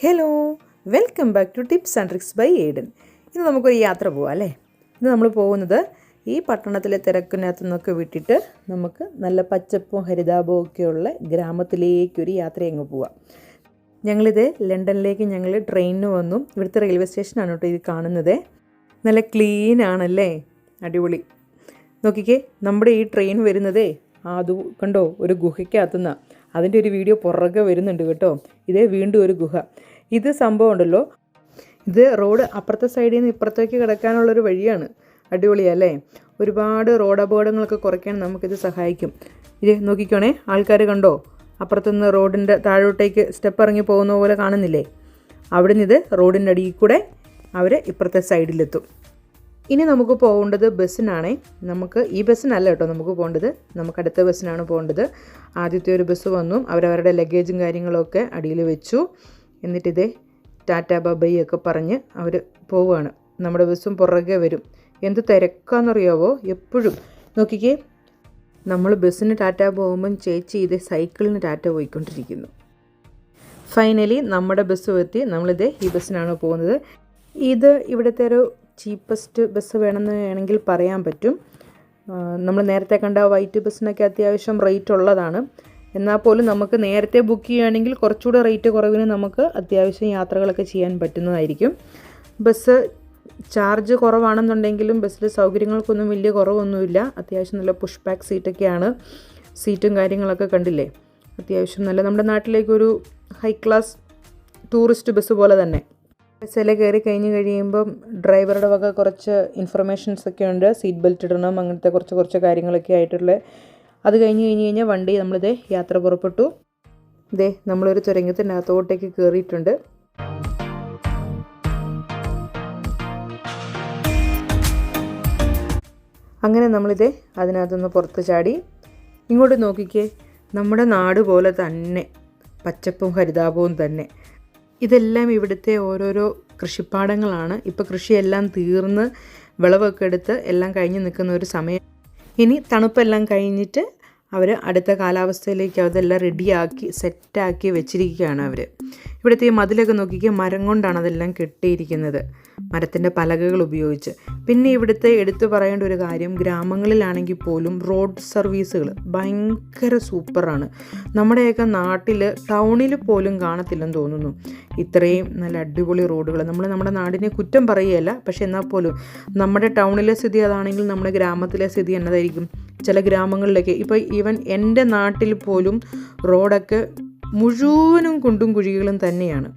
Hello welcome back to tips and tricks by Aiden ഇന്ന് നമുക്കൊരു യാത്ര പോവാം അല്ലേ? ഇന്ന് നമ്മൾ പോകുന്നത് ഈ പട്ടണത്തിലെ തിരക്കിനകത്തു നിന്നൊക്കെ വിട്ടിട്ട് നമുക്ക് നല്ല പച്ചപ്പും ഹരിതാപവും ഒക്കെയുള്ള ഗ്രാമത്തിലേക്കൊരു യാത്ര അങ്ങ് പോവാം. ഞങ്ങളിത് ലണ്ടനിലേക്ക് ഞങ്ങൾ ട്രെയിനിന് വന്നു. ഇവിടുത്തെ റെയിൽവേ സ്റ്റേഷനാണ് കേട്ടോ ഇത് കാണുന്നത്. നല്ല ക്ലീൻ ആണല്ലേ? അടിപൊളി. നോക്കിക്കേ നമ്മുടെ ഈ ട്രെയിൻ വരുന്നതേ അത് കണ്ടോ ഒരു ഗുഹയ്ക്കകത്തുനിന്ന്. അതിന്റെ ഒരു വീഡിയോ പുറകെ വരുന്നുണ്ട് കേട്ടോ. ഇതേ വീണ്ടും ഒരു ഗുഹ. ഇത് സംഭവം ഉണ്ടല്ലോ. ഇത് റോഡ് അപ്പുറത്തെ സൈഡിൽ നിന്ന് ഇപ്പുറത്തേക്ക് കിടക്കാനുള്ളൊരു വഴിയാണ്. അടിപൊളിയല്ലേ ഒരുപാട് റോഡ് അപകടങ്ങളൊക്കെ കുറയ്ക്കാൻ നമുക്കിത് സഹായിക്കും. ഇത് നോക്കിക്കോണേ. ആൾക്കാർ കണ്ടോ? അപ്പുറത്തുനിന്ന് റോഡിന്റെ താഴോട്ടേക്ക് സ്റ്റെപ്പ് ഇറങ്ങി പോകുന്ന പോലെ കാണുന്നില്ലേ? അവിടെ നിന്ന് ഇത് റോഡിന്റെ അടിയിൽ കൂടെ അവർ ഇപ്പുറത്തെ സൈഡിലെത്തും ഇനി നമുക്ക് പോകേണ്ടത് ബസ്സിനാണേ. നമുക്ക് ഈ ബസ്സിനല്ല കേട്ടോ നമുക്ക് പോകേണ്ടത്. നമുക്ക് അടുത്ത ബസ്സിനാണ് പോകേണ്ടത്. ആദ്യത്തെ ഒരു ബസ് വന്നു. അവരവരുടെ ലഗേജും കാര്യങ്ങളൊക്കെ അടിയിൽ വെച്ചു. എന്നിട്ടിതേ ടാറ്റ ബബൈ പറഞ്ഞ് അവർ പോവുകയാണ് നമ്മുടെ ബസ്സും പുറകെ വരും. എന്ത് തിരക്കാണെന്നറിയാവോ എപ്പോഴും. നോക്കിക്കേ നമ്മൾ ബസ്സിന് ടാറ്റ പോകുമ്പം ചേച്ചി ഇത് സൈക്കിളിന് ടാറ്റ പോയിക്കൊണ്ടിരിക്കുന്നു. ഫൈനലി നമ്മുടെ ബസ് എത്തി. നമ്മളിത് ഈ ബസ്സിനാണ് പോകുന്നത്. ഇത് ഇവിടുത്തെ ഒരു ചീപ്പസ്റ്റ് ബസ് വേണമെന്ന് വേണമെങ്കിൽ പറയാൻ പറ്റും. നമ്മൾ നേരത്തെ കണ്ട വൈറ്റ് ബസ്സിനൊക്കെ അത്യാവശ്യം റേറ്റ് ഉള്ളതാണ്. എന്നാൽ പോലും നമുക്ക് നേരത്തെ ബുക്ക് ചെയ്യുകയാണെങ്കിൽ കുറച്ചുകൂടെ റേറ്റ് കുറവിന് നമുക്ക് അത്യാവശ്യം യാത്രകളൊക്കെ ചെയ്യാൻ പറ്റുന്നതായിരിക്കും. ബസ് ചാർജ് കുറവാണെന്നുണ്ടെങ്കിലും ബസ്സിലെ സൗകര്യങ്ങൾക്കൊന്നും വലിയ കുറവൊന്നുമില്ല. അത്യാവശ്യം നല്ല പുഷ് ബാക്ക് സീറ്റൊക്കെയാണ് സീറ്റും കാര്യങ്ങളൊക്കെ കണ്ടില്ലേ? അത്യാവശ്യം നല്ല നമ്മുടെ നാട്ടിലേക്കൊരു ഹൈ ക്ലാസ് ടൂറിസ്റ്റ് ബസ് പോലെ തന്നെ. ബസ്സിൽ കയറി കഴിഞ്ഞ് കഴിയുമ്പം ഡ്രൈവറുടെ വക കുറച്ച് ഇൻഫർമേഷൻസ് ഒക്കെ ഉണ്ട്. സീറ്റ് ബെൽറ്റ് ഇടണം അങ്ങനത്തെ കുറച്ച് കുറച്ച് കാര്യങ്ങളൊക്കെ ആയിട്ടുള്ള അത് കഴിഞ്ഞ് കഴിഞ്ഞ് കഴിഞ്ഞാൽ വണ്ടി നമ്മളിതേ യാത്ര പുറപ്പെട്ടു. ഇതേ നമ്മളൊരു ചുരങ്ങത്തിന്റെ അകത്തോട്ടേക്ക് കയറിയിട്ടുണ്ട് അങ്ങനെ നമ്മളിത് അതിനകത്തുനിന്ന് പുറത്ത് ചാടി. ഇങ്ങോട്ട് നോക്കിക്കേ നമ്മുടെ നാട് പോലെ തന്നെ പച്ചപ്പും ഹരിതാപവും തന്നെ. ഇതെല്ലാം ഇവിടുത്തെ ഓരോരോ കൃഷിപ്പാടങ്ങളാണ്. ഇപ്പോൾ കൃഷിയെല്ലാം തീർന്ന് വിളവൊക്കെ എടുത്ത് എല്ലാം കഴിഞ്ഞ് നിൽക്കുന്ന ഒരു സമയം. ഇനി തണുപ്പെല്ലാം കഴിഞ്ഞിട്ട് അവർ അടുത്ത കാലാവസ്ഥയിലേക്ക് അതെല്ലാം റെഡിയാക്കി സെറ്റാക്കി വെച്ചിരിക്കുകയാണ് അവർ ഇവിടുത്തെ ഈ മതിലൊക്കെ നോക്കിക്കുക മരം കൊണ്ടാണ് അതെല്ലാം കെട്ടിയിരിക്കുന്നത്. മരത്തിന്റെ പലകകൾ ഉപയോഗിച്ച്. പിന്നെ ഇവിടുത്തെ എടുത്തു പറയേണ്ട ഒരു കാര്യം ഗ്രാമങ്ങളിലാണെങ്കിൽ പോലും റോഡ് സർവീസുകൾ ഭയങ്കര സൂപ്പറാണ്. നമ്മുടെയൊക്കെ നാട്ടിൽ ടൗണിൽ പോലും കാണത്തില്ലെന്ന് തോന്നുന്നു. ഇത്രയും നല്ല അടിപൊളി റോഡുകൾ നമ്മൾ നമ്മുടെ നാടിനെ കുറ്റം പറയുകയല്ല പക്ഷേ എന്നാൽ പോലും നമ്മുടെ ടൗണിലെ സ്ഥിതി അതാണെങ്കിൽ നമ്മുടെ ഗ്രാമത്തിലെ സ്ഥിതി എന്നതായിരിക്കും. ചില ഗ്രാമങ്ങളിലൊക്കെ ഇപ്പോൾ ഈവൻ എന്റെ നാട്ടിൽ പോലും റോഡൊക്കെ മുഴുവനും കുണ്ടും കുഴികളും തന്നെയാണ്.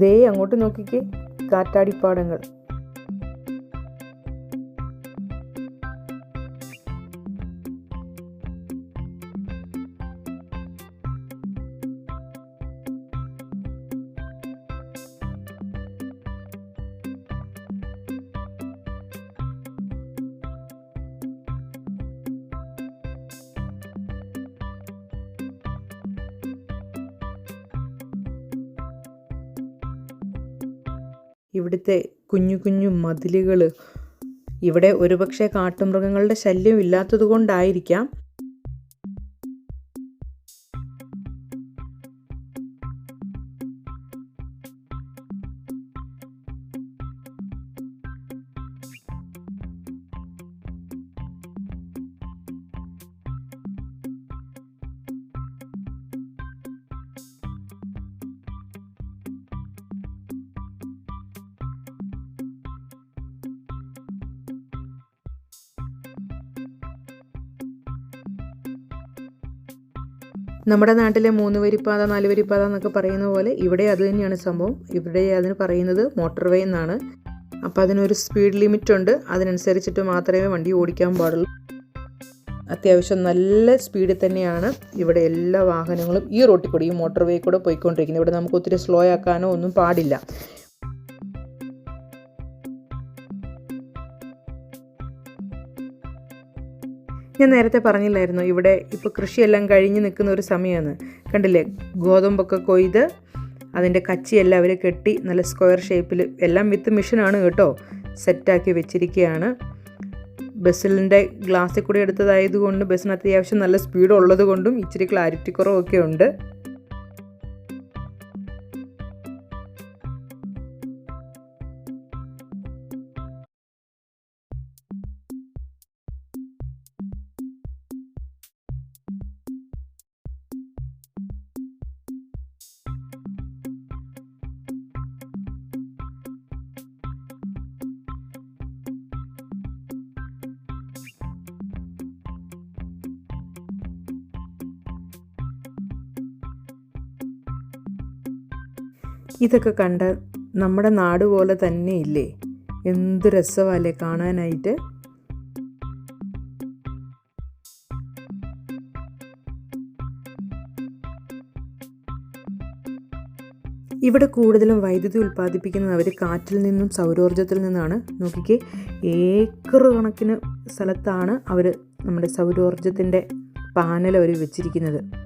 ദേ അങ്ങോട്ട് നോക്കിക്കേ. காத்தாடி பாடங்கள் ഇവിടുത്തെ കുഞ്ഞു കുഞ്ഞു മതിലുകൾ ഇവിടെ ഒരുപക്ഷെ കാട്ടുമൃഗങ്ങളുടെ ശല്യം ഇല്ലാത്തത് കൊണ്ടായിരിക്കാം നമ്മുടെ നാട്ടിലെ മൂന്ന് വരിപ്പാത നാല് വരിപ്പാത എന്നൊക്കെ പറയുന്ന പോലെ ഇവിടെ അത് തന്നെയാണ് സംഭവം. ഇവിടെ അതിന് പറയുന്നത് മോട്ടോർ വേ എന്നാണ്. അപ്പോൾ അതിനൊരു സ്പീഡ് ലിമിറ്റ് ഉണ്ട്. അതിനനുസരിച്ചിട്ട് മാത്രമേ വണ്ടി ഓടിക്കാൻ പാടുള്ളൂ. അത്യാവശ്യം നല്ല സ്പീഡിൽ തന്നെയാണ് ഇവിടെ എല്ലാ വാഹനങ്ങളും ഈ റോട്ടിൽ കൂടി ഈ മോട്ടോർ വേ കൂടെ പോയിക്കൊണ്ടിരിക്കുന്നത്. ഇവിടെ നമുക്ക് ഒത്തിരി സ്ലോ ആക്കാനോ ഒന്നും പാടില്ല. ഞാൻ നേരത്തെ പറഞ്ഞില്ലായിരുന്നു ഇവിടെ ഇപ്പോൾ കൃഷിയെല്ലാം കഴിഞ്ഞ് നിൽക്കുന്ന ഒരു സമയമാണ് കണ്ടില്ലേ? ഗോതമ്പൊക്കെ കൊയ്ത് അതിന്റെ കച്ചിയെല്ലാം അവർ കെട്ടി നല്ല സ്ക്വയർ ഷേപ്പിൽ എല്ലാം വിത്ത് മിഷനാണ് കേട്ടോ സെറ്റാക്കി വെച്ചിരിക്കുകയാണ് ബസ്സിലിന്റെ ഗ്ലാസ്സിൽ കൂടി എടുത്തതായതുകൊണ്ട് ബസ്സിന് അത്യാവശ്യം നല്ല സ്പീഡ് ഉള്ളത് കൊണ്ടും ഇച്ചിരി ക്ലാരിറ്റി കുറവൊക്കെ ഉണ്ട്. ഇതൊക്കെ കണ്ട് നമ്മുടെ നാട് പോലെ തന്നെ ഇല്ലേ? എന്ത് രസമല്ലേ കാണാനായിട്ട്? ഇവിടെ കൂടുതലും വൈദ്യുതി ഉൽപ്പാദിപ്പിക്കുന്നത് അവർ കാറ്റിൽ നിന്നും സൗരോർജത്തിൽ നിന്നാണ്. നോക്കിക്കേ ഏക്കർ കണക്കിന് സ്ഥലത്താണ് അവർ നമ്മുടെ സൗരോർജത്തിന്റെ പാനൽ അവർ വെച്ചിരിക്കുന്നത്.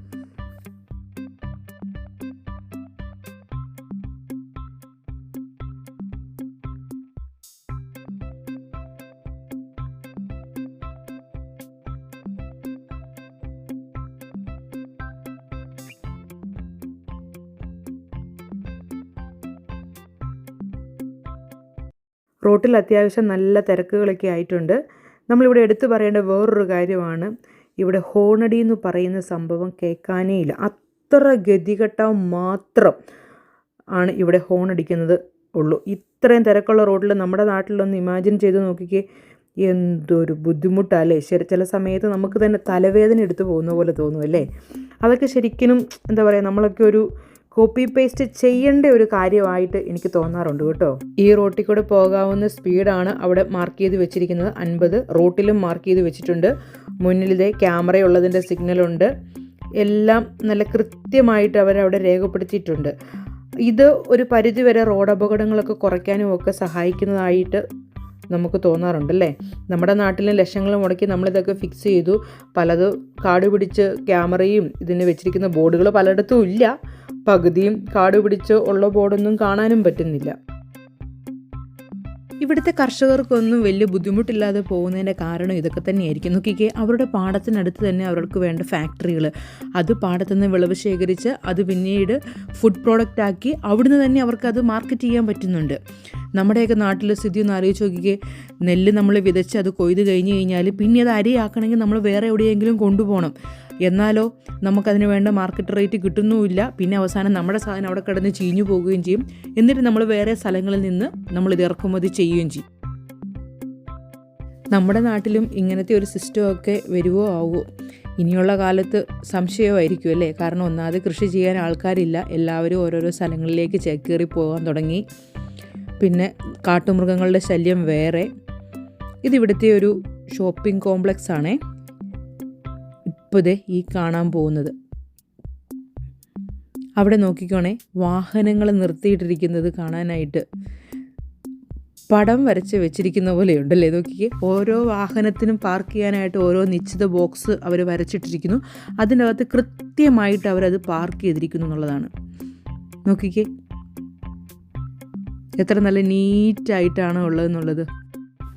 റോട്ടിൽ അത്യാവശ്യം നല്ല തിരക്കുകളൊക്കെ ആയിട്ടുണ്ട്. നമ്മളിവിടെ എടുത്തു പറയേണ്ട വേറൊരു കാര്യമാണ് ഇവിടെ ഹോണടി എന്ന് പറയുന്ന സംഭവം കേൾക്കാനേ ഇല്ല. അത്ര ഗതികെട്ട മാത്രം ആണ് ഇവിടെ ഹോണടിക്കുന്നത് ഉള്ളൂ. ഇത്രയും തിരക്കുള്ള റോഡിൽ നമ്മുടെ നാട്ടിലൊന്ന് ഇമാജിൻ ചെയ്ത് നോക്കിക്കേ എന്തൊരു ബുദ്ധിമുട്ടല്ലേ? ശരി ചില സമയത്ത് നമുക്ക് തന്നെ തലവേദന എടുത്തു പോകുന്ന പോലെ തോന്നും അല്ലേ? അതൊക്കെ ശരിക്കും എന്താ പറയുക നമ്മളൊക്കെ ഒരു കോപ്പി പേസ്റ്റ് ചെയ്യേണ്ട ഒരു കാര്യമായിട്ട് എനിക്ക് തോന്നാറുണ്ട് കേട്ടോ. ഈ റോട്ടിൽ കൂടെ പോകാവുന്ന സ്പീഡാണ് അവിടെ മാർക്ക് ചെയ്ത് വെച്ചിരിക്കുന്നത്. അൻപത് റോട്ടിലും മാർക്ക് ചെയ്ത് വെച്ചിട്ടുണ്ട്. മുന്നിലിതേ ക്യാമറ ഉള്ളതിന്റെ സിഗ്നലുണ്ട് എല്ലാം നല്ല കൃത്യമായിട്ട് അവരവിടെ രേഖപ്പെടുത്തിയിട്ടുണ്ട്. ഇത് ഒരു പരിധിവരെ റോഡ് അപകടങ്ങളൊക്കെ കുറയ്ക്കാനും ഒക്കെ സഹായിക്കുന്നതായിട്ട് നമുക്ക് തോന്നാറുണ്ടല്ലേ നമ്മുടെ നാട്ടിലെ ലക്ഷങ്ങൾ മുടക്കി നമ്മളിതൊക്കെ ഫിക്സ് ചെയ്തു. പലത് കാട് പിടിച്ച് ക്യാമറയും ഇതിന് വെച്ചിരിക്കുന്ന ബോർഡുകൾ പലയിടത്തും ഇല്ല. പകുതിയും കാട് പിടിച്ച് ഉള്ള ബോർഡൊന്നും കാണാനും പറ്റുന്നില്ല. ഇവിടുത്തെ കർഷകർക്കൊന്നും വലിയ ബുദ്ധിമുട്ടില്ലാതെ പോകുന്നതിന്റെ കാരണം ഇതൊക്കെ തന്നെയായിരിക്കും. നോക്കിക്കേ അവരുടെ പാടത്തിനടുത്ത് തന്നെ അവർക്ക് വേണ്ട ഫാക്ടറികൾ അത് പാടത്തു നിന്ന് വിളവ് ശേഖരിച്ച് അത് പിന്നീട് ഫുഡ് പ്രോഡക്റ്റ് ആക്കി അവിടുന്ന് തന്നെ അവർക്ക് അത് മാർക്കറ്റ് ചെയ്യാൻ പറ്റുന്നുണ്ട്. നമ്മുടെയൊക്കെ നാട്ടിൽ സ്ഥിതി ഒന്ന് ആലോചിച്ച് നോക്കിക്കേ. നെല്ല് നമ്മൾ വിതച്ച് അത് കൊയ്ത് കഴിഞ്ഞ് കഴിഞ്ഞാൽ പിന്നെ അത് അരിയാക്കണമെങ്കിൽ നമ്മൾ വേറെ എവിടെയെങ്കിലും കൊണ്ടുപോകണം. എന്നാലോ നമുക്കതിന് വേണ്ട മാർക്കറ്റ് റേറ്റ് കിട്ടുന്നുമില്ല. പിന്നെ അവസാനം നമ്മുടെ സാധനം അവിടെ കിടന്ന് ചീഞ്ഞു പോവുകയും ചെയ്യും. എന്നിട്ട് നമ്മൾ വേറെ സ്ഥലങ്ങളിൽ നിന്ന് നമ്മൾ ഇത് ഇറക്കുമതി ചെയ്യുകയും ചെയ്യും. നമ്മുടെ നാട്ടിലും ഇങ്ങനത്തെ ഒരു സിസ്റ്റമൊക്കെ വരുവോ ആവുമോ ഇനിയുള്ള കാലത്ത് സംശയമായിരിക്കും അല്ലേ? കാരണം ഒന്നാമത് കൃഷി ചെയ്യാൻ ആൾക്കാരില്ല. എല്ലാവരും ഓരോരോ സ്ഥലങ്ങളിലേക്ക് ചേക്കേറി പോകാൻ തുടങ്ങി. പിന്നെ കാട്ടുമൃഗങ്ങളുടെ ശല്യം വേറെ. ഇതിവിടുത്തെ ഒരു ഷോപ്പിംഗ് കോംപ്ലക്സ് ആണ് ഇപ്പോഴേ ഈ കാണാൻ പോകുന്നത്. അവിടെ നോക്കിക്കോണേ വാഹനങ്ങൾ നിർത്തിയിട്ടിരിക്കുന്നത് കാണാനായിട്ട്. പടം വരച്ച് വെച്ചിരിക്കുന്ന പോലെ ഉണ്ടല്ലേ നോക്കിക്കേ ഓരോ വാഹനത്തിനും പാർക്ക് ചെയ്യാനായിട്ട് ഓരോ നിശ്ചിത ബോക്സ് അവർ വരച്ചിട്ടിരിക്കുന്നു. അതിനകത്ത് കൃത്യമായിട്ട് അവരത് പാർക്ക് ചെയ്തിരിക്കുന്നു എന്നുള്ളതാണ്. നോക്കിക്കേ എത്ര നല്ല നീറ്റായിട്ടാണ് ഉള്ളതെന്നുള്ളത്.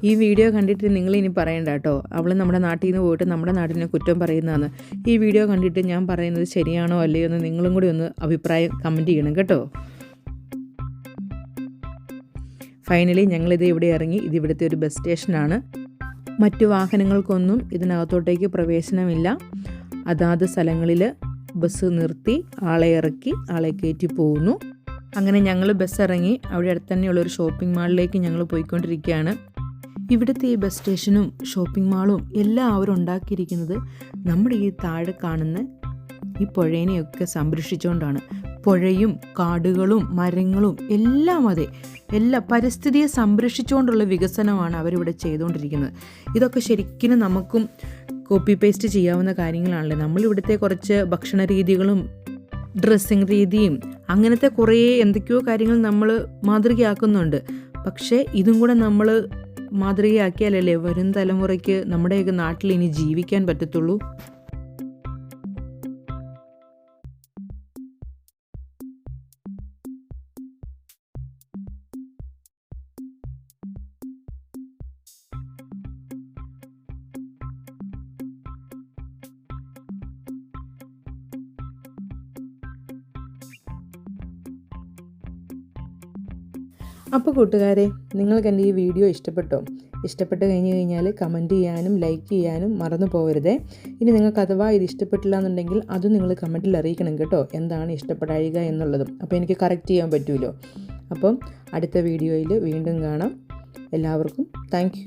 ഈ വീഡിയോ കണ്ടിട്ട് നിങ്ങൾ ഇനി പറയണ്ട കേട്ടോ. അവൾ നമ്മുടെ നാട്ടിൽ നിന്ന് പോയിട്ട് നമ്മുടെ നാട്ടിനെ കുറ്റം പറയുന്നതാണ്. ഈ വീഡിയോ കണ്ടിട്ട് ഞാൻ പറയുന്നത് ശരിയാണോ അല്ലയോ എന്ന് നിങ്ങളും കൂടി ഒന്ന് അഭിപ്രായം കമന്റ് ചെയ്യണം കേട്ടോ. ഫൈനലി ഞങ്ങളിത് ഇവിടെ ഇറങ്ങി. ഇത് ഇവിടുത്തെ ഒരു ബസ് സ്റ്റേഷനാണ് മറ്റു വാഹനങ്ങൾക്കൊന്നും ഇതിനകത്തോട്ടേക്ക് പ്രവേശനമില്ല. അതാത് സ്ഥലങ്ങളിൽ ബസ് നിർത്തി ആളെ ഇറക്കി ആളെ കയറ്റി പോകുന്നു അങ്ങനെ ഞങ്ങൾ ബസ് ഇറങ്ങി അവിടെ അടുത്ത് തന്നെയുള്ള ഒരു ഷോപ്പിംഗ് മാളിലേക്ക് ഞങ്ങൾ പോയിക്കൊണ്ടിരിക്കുകയാണ്. ഇവിടുത്തെ ഈ ബസ് സ്റ്റേഷനും ഷോപ്പിംഗ് മാളും എല്ലാം അവരുണ്ടാക്കിയിരിക്കുന്നത് നമ്മുടെ ഈ താഴെ കാണുന്ന ഈ പുഴേനെയൊക്കെ സംരക്ഷിച്ചുകൊണ്ടാണ്. പുഴയും കാടുകളും മരങ്ങളും എല്ലാം അതെ എല്ലാ പരിസ്ഥിതിയെ സംരക്ഷിച്ചുകൊണ്ടുള്ള വികസനമാണ് അവരിവിടെ ചെയ്തുകൊണ്ടിരിക്കുന്നത്. ഇതൊക്കെ ശരിക്കും നമുക്കും കോപ്പി പേസ്റ്റ് ചെയ്യാവുന്ന കാര്യങ്ങളാണല്ലേ? നമ്മളിവിടുത്തെ കുറച്ച് ഭക്ഷണ രീതികളും ഡ്രസ്സിങ് രീതിയും അങ്ങനത്തെ കുറേ എന്തൊക്കെയോ കാര്യങ്ങൾ നമ്മൾ മാതൃകയാക്കുന്നുണ്ട്. പക്ഷേ ഇതും കൂടെ നമ്മൾ മാതൃകയാക്കിയാലല്ലേ വരും തലമുറയ്ക്ക് നമ്മുടെയൊക്കെ നാട്ടിൽ ഇനി ജീവിക്കാൻ പറ്റത്തുള്ളൂ? അപ്പോൾ കൂട്ടുകാരെ നിങ്ങൾക്ക് എന്റെ ഈ വീഡിയോ ഇഷ്ടപ്പെട്ടോ? ഇഷ്ടപ്പെട്ട് കഴിഞ്ഞ് കഴിഞ്ഞാൽ കമന്റ് ചെയ്യാനും ലൈക്ക് ചെയ്യാനും മറന്നു പോകരുതേ. ഇനി നിങ്ങൾക്ക് അഥവാ ഇത് ഇഷ്ടപ്പെട്ടില്ല എന്നുണ്ടെങ്കിൽ അതും നിങ്ങൾ കമന്റിൽ അറിയിക്കണം കേട്ടോ. എന്താണ് ഇഷ്ടപ്പെടാഴിക എന്നുള്ളതും. അപ്പോൾ എനിക്ക് കറക്റ്റ് ചെയ്യാൻ പറ്റുമല്ലോ അപ്പം അടുത്ത വീഡിയോയിൽ വീണ്ടും കാണാം. എല്ലാവർക്കും താങ്ക്